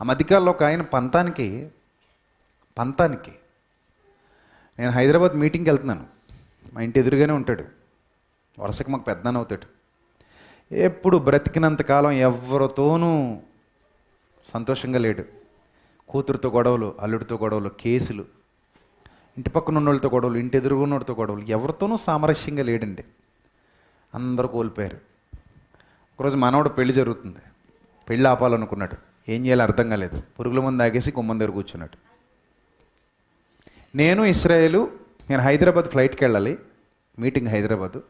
ఆ మధ్యకాలంలో ఒక ఆయన పంతానికి పంతానికి నేను హైదరాబాద్ మీటింగ్కి వెళ్తున్నాను. మా ఇంటి ఎదురుగానే ఉంటాడు. వరుసకి మాకు పెద్దన అవుతాడు. ఎప్పుడు బ్రతికినంతకాలం ఎవరితోనూ సంతోషంగా లేడు. కూతురుతో గొడవలు అల్లుడితో గొడవలు కేసులు ఇంటి పక్కన ఉన్నోళ్ళతో గొడవలు ఇంటి ఎదురుగా ఉన్నోడితో గొడవలు ఎవరితోనూ సామరస్యంగా లేడండి. అందరూ కోల్పోయారు. ఒకరోజు మనవడు పెళ్ళి జరుగుతుంది. పెళ్ళి ఆపాలనుకున్నాడు. ఏం చేయాలో అర్థం కాలేదు. పురుగుల మందు ఆగేసి గుమ్మం దగ్గర కూర్చున్నాడు. నేను ఇస్రాయేలు నేను హైదరాబాద్ ఫ్లైట్కి వెళ్ళాలి. మీటింగ్ హైదరాబాదు.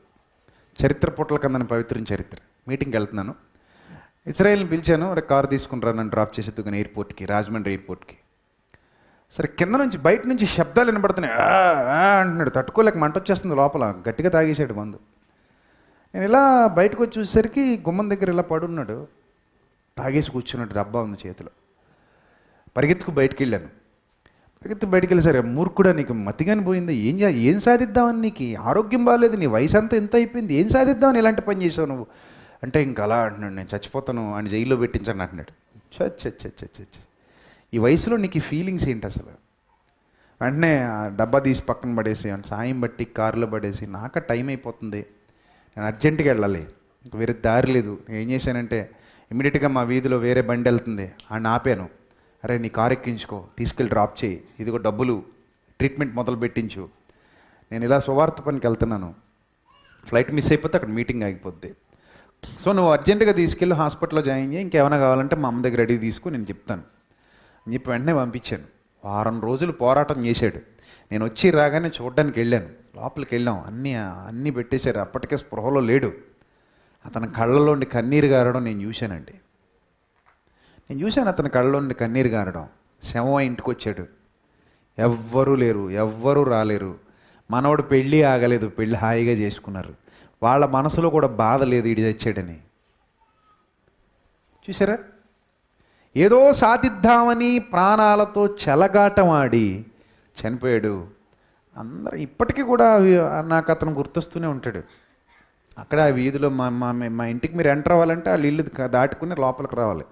చరిత్ర పుట్ల కందని పవిత్రం చరిత్ర. మీటింగ్కి వెళ్తున్నాను. ఇస్రాయేల్ని పిలిచాను రే కారు తీసుకుని నన్ను డ్రాప్ చేసేందుకు ఎయిర్పోర్ట్కి రాజమండ్రి ఎయిర్పోర్ట్కి. సరే కింద నుంచి బయట నుంచి శబ్దాలు వినబడుతున్నాయి. అంటున్నాడు. తట్టుకోలేక మంట వచ్చేస్తుంది లోపల. గట్టిగా తాగేసాడు మందు. నేను ఇలా బయటకు వచ్చేసరికి గుమ్మం దగ్గర ఇలా పడున్నాడు. తాగేసి కూర్చున్నట్టు డబ్బా ఉంది చేతిలో. పరిగెత్తుకు బయటికి వెళ్ళాను పరిగెత్తు బయటికి వెళ్ళి సరే మూర్ఖుడా నీకు మతిగాని పోయింది. ఏం చే ఏం సాధిద్దామని నీకు? ఆరోగ్యం బాగాలేదు నీ వయసు అంతా ఎంత అయిపోయింది? ఏం సాధిద్దామని ఇలాంటి పని చేసావు నువ్వు? అంటే ఇంకా అలా అంటున్నాడు. నేను చచ్చిపోతాను అని జైల్లో పెట్టించాను అంటున్నాడు. చ ఈ వయసులో నీకు ఈ ఫీలింగ్స్ ఏంటి అసలు? వెంటనే ఆ డబ్బా తీసి పక్కన పడేసి సాయం బట్టి కారులో పడేసి నాక టైం అయిపోతుంది. నేను అర్జెంటుగా వెళ్ళాలి. ఇంక వేరే దారి లేదు. ఏం చేశానంటే ఇమీడియట్గా మా వీధిలో వేరే బండి వెళ్తుంది. అని ఆపాను. అరే నీ కారు ఎక్కించుకో తీసుకెళ్ళి డ్రాప్ చేయి. ఇదిగో డబ్బులు ట్రీట్మెంట్ మొదలు పెట్టించు. నేను ఇలా సువార్త పనికి వెళ్తున్నాను. ఫ్లైట్ మిస్ అయిపోతే అక్కడ మీటింగ్ ఆగిపోద్ది. సో నువ్వు అర్జెంటుగా తీసుకెళ్ళి హాస్పిటల్లో జాయిన్ చేయి. ఇంకేమైనా కావాలంటే మా అమ్మ దగ్గర రెడీ తీసుకుని నేను చెప్తాను. అని చెప్పి వెంటనే పంపించాను. వారం రోజులు పోరాటం చేశాడు. నేను వచ్చి రాగానే చూడడానికి వెళ్ళాను. లోపలికి వెళ్ళాం. అన్నీ అన్నీ పెట్టేశారు. అప్పటికే స్పృహలో లేడు. అతని కళ్ళలోండి కన్నీరు గారడం నేను చూశానండి. నేను చూశాను అతని కళ్ళలోండి కన్నీరు గారడం. శవం ఇంటికి వచ్చాడు. ఎవ్వరూ లేరు ఎవ్వరూ రాలేరు. మనవడు పెళ్ళి ఆగలేదు పెళ్ళి హాయిగా చేసుకున్నారు. వాళ్ళ మనసులో కూడా బాధ లేదు ఇడి చచ్చాడని చూసారా ఏదో సాధిద్దామని ప్రాణాలతో చెలగాటమాడి చనిపోయాడు. అందరూ ఇప్పటికీ కూడా అవి- నాకు అతను గుర్తొస్తూనే ఉంటాడు. అక్కడ ఆ వీధిలో మా మా మా ఇంటికి మీరు ఎంటర్ అవ్వాలంటే వాళ్ళు ఇల్లు దాటుకుని లోపలికి రావాలి.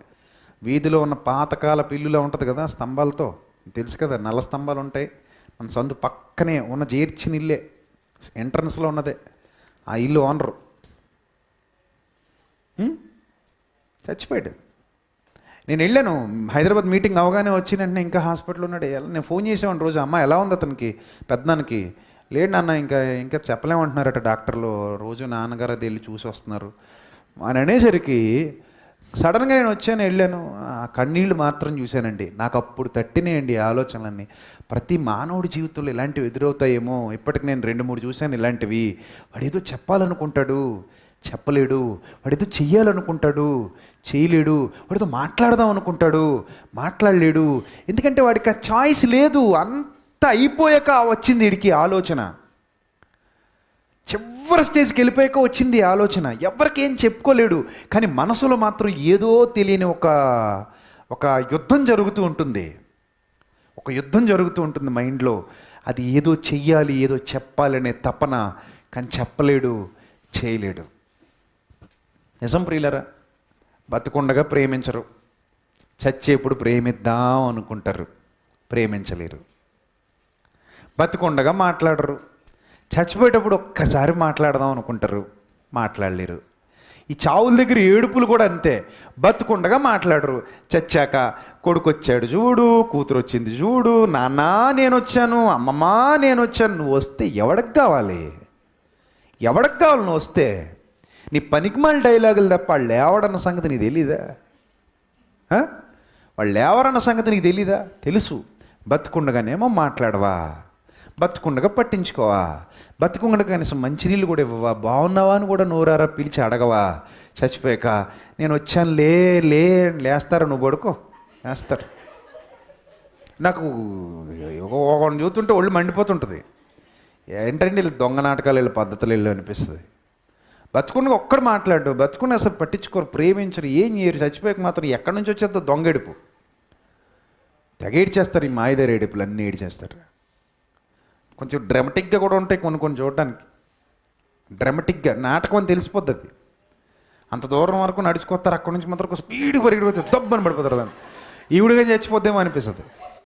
వీధిలో ఉన్న పాతకాల ఇల్లులో ఉంటుంది కదా స్తంభాలతో. తెలుసు కదా నల్ల స్తంభాలు ఉంటాయి. మన సందు పక్కనే ఉన్న జీర్చిన ఇల్లే. ఎంట్రన్స్లో ఉన్నదే. ఆ ఇల్లు ఓనరు చచ్చిపోయాడు. నేను వెళ్ళాను. హైదరాబాద్ మీటింగ్ అవగానే వచ్చిన వెంటనే ఇంకా హాస్పిటల్ ఉన్నాడు. ఎలా- నేను ఫోన్ చేసేవాడిని రోజు. అమ్మ ఎలా ఉంది అతనికి? పెద్దనానికి లేడు నాన్న ఇంకా ఇంకా చెప్పలేమంటున్నారట డాక్టర్లు. రోజు నాన్నగారు అది వెళ్ళి చూసి వస్తున్నారు. అని అనేసరికి సడన్గా నేను వచ్చాను వెళ్ళాను. ఆ కన్నీళ్ళు మాత్రం చూశానండి. నాకు అప్పుడు తట్టినాయండి ఆలోచనలన్నీ. ప్రతి మానవుడి జీవితంలో ఇలాంటివి ఎదురవుతాయేమో. ఇప్పటికి నేను రెండు మూడు చూశాను ఇలాంటివి. వాడేదో చెప్పాలనుకుంటాడు. చెప్పలేడు. వాడేదో చెయ్యాలనుకుంటాడు. చేయలేడు. వాడితో మాట్లాడదాం అనుకుంటాడు. మాట్లాడలేడు. ఎందుకంటే వాడికి ఆ చాయిస్ లేదు. అంత అయిపోయాక వచ్చింది వీడికి ఆలోచన? చివరి స్టేజ్కి వెళ్ళిపోయాక వచ్చింది ఆలోచన. ఎవరికి ఏం చెప్పుకోలేడు. కానీ మనసులో మాత్రం ఏదో తెలియని ఒక ఒక యుద్ధం జరుగుతూ ఉంటుంది. ఒక యుద్ధం జరుగుతూ ఉంటుంది మైండ్లో. అది ఏదో చెయ్యాలి ఏదో చెప్పాలనే తపన. కానీ చెప్పలేడు చేయలేడు. నిజం ప్రియులరా? బతుకుండగా ప్రేమించరు. చచ్చేప్పుడు ప్రేమిద్దాం అనుకుంటారు. ప్రేమించలేరు. బతికుండగా మాట్లాడరు. చచ్చిపోయేటప్పుడు ఒక్కసారి మాట్లాడదాం అనుకుంటారు. మాట్లాడలేరు. ఈ చావుల దగ్గర ఏడుపులు కూడా అంతే. బతుకుండగా మాట్లాడరు. చచ్చాక కొడుకు వచ్చాడు చూడు కూతురు వచ్చింది చూడు నాన్న నేను వచ్చాను అమ్మమ్మ నేను వచ్చాను నువ్వు వస్తే ఎవడికి కావాలి? ఎవడికి కావాలి నువ్వు వస్తే? నీ పనికిమాల డైలాగులు తప్ప వాళ్ళు లేవడన్న సంగతి నీకు తెలీదా? వాళ్ళు లేవరన్న సంగతి నీకు తెలీదా? తెలుసు. బతుకుండగానేమో మాట్లాడవా? బతుకుండగా పట్టించుకోవా? బతుకుండగా కనీసం మంచినీళ్ళు కూడా ఇవ్వవా? బాగున్నావా అని కూడా నోరారా పిలిచి అడగవా? చచ్చిపోయాక నేను వచ్చాను లే లే లేస్తారా నువ్వు పడుకో. లేస్తారు. నాకు ఒకరిని చూస్తుంటే ఒళ్ళు మండిపోతుంటుంది. ఏంటండి వీళ్ళు దొంగ నాటకాలు వీళ్ళ పద్ధతులు వీళ్ళు అనిపిస్తుంది. బతుకుండా ఒక్కడు మాట్లాడు బతుకుండా అసలు పట్టించుకోరు ప్రేమించరు ఏం చేయరు. చచ్చిపోయాక మాత్రం ఎక్కడి నుంచి వచ్చేద్దో దొంగ ఎడుపు తెగ ఏడ్చేస్తారు ఈ మాయదారి ఏడుపులు అన్నీ ఏడ్చేస్తారు. కొంచెం డ్రమటిక్గా కూడా ఉంటాయి కొన్ని కొన్ని చూడడానికి డ్రమటిక్గా నాటకం అని తెలిసిపోద్ది అది. అంత దూరం వరకు నడుచుకొస్తారు అక్కడి నుంచి మాత్రం ఒక స్పీడ్ పరిగెడిపోతే దబ్బని పడిపోతారు దాన్ని. ఈవిడగా చచ్చిపోద్దేమో అనిపిస్తుంది.